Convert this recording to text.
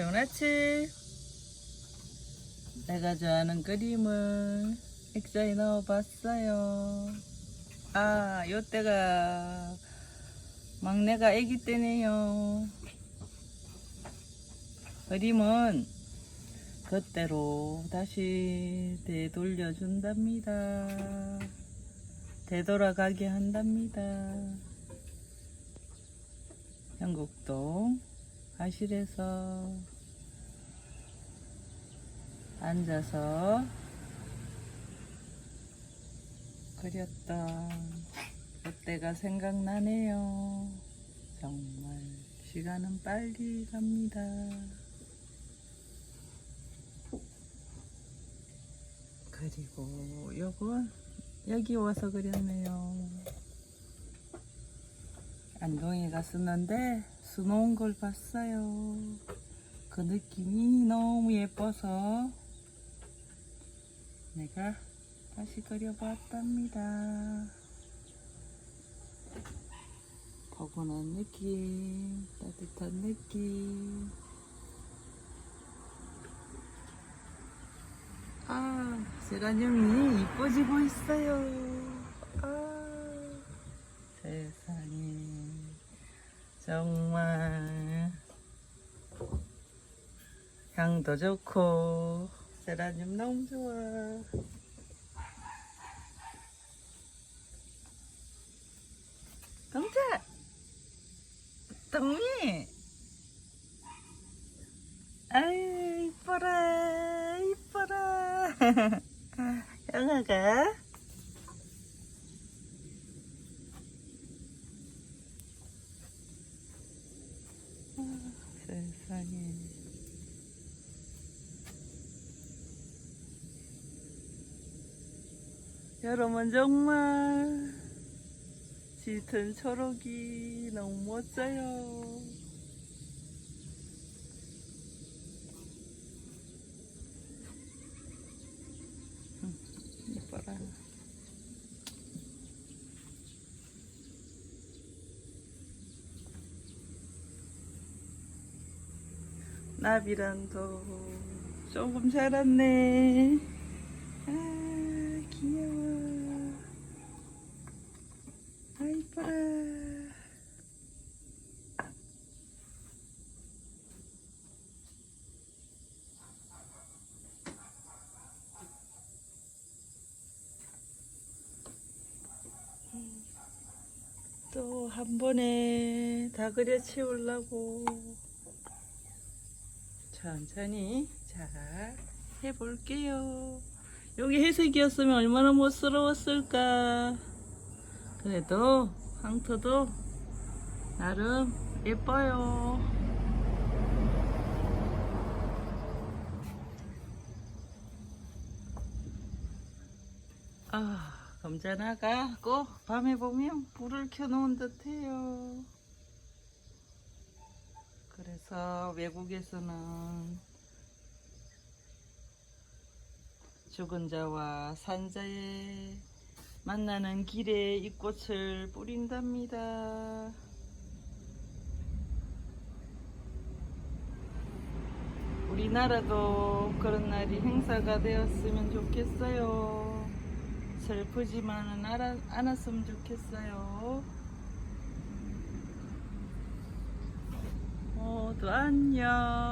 아침. 내가 좋아하는 그림을 액자에 넣어봤어요. 아, 요때가 막내가 아기 때네요. 그림은 그때로 다시 되돌려준답니다. 되돌아가게 한답니다. 영국동 화실에서 앉아서 그렸던 그때가 생각나네요. 정말 시간은 빨리 갑니다. 그리고 요건 여기 와서 그렸네요. 안동이가 쓰는데 수놓은 걸 봤어요. 그 느낌이 너무 예뻐서 내가 다시 그려봤답니다. 포근한 느낌, 따뜻한 느낌. 아, 제라늄이 이뻐지고 있어요. 아, 세상에. 정말. 향도 좋고, 제라늄 너무 좋아. 동자! 동미! 아유, 이뻐라, 이뻐라. 형아가? 아, 세상에. 여러분 정말 짙은 초록이 너무 멋져요. 음, 이뻐라. 나비랑도 조금 자랐네. 아, 귀여워. 아, 이뻐라. 또 한 번에 다 그려 채우려고 천천히 잘 해볼게요. 여기 회색이었으면 얼마나 못스러웠을까. 그래도 황토도 나름 예뻐요. 아, 검자나가 꼭 밤에 보면 불을 켜놓은 듯해요. 그래서 외국에서는 죽은 자와 산자의 만나는 길에 이 꽃을 뿌린답니다. 우리나라도 그런 날이 행사가 되었으면 좋겠어요. 슬프지만은 알아- 않았으면 좋겠어요. 모두 안녕.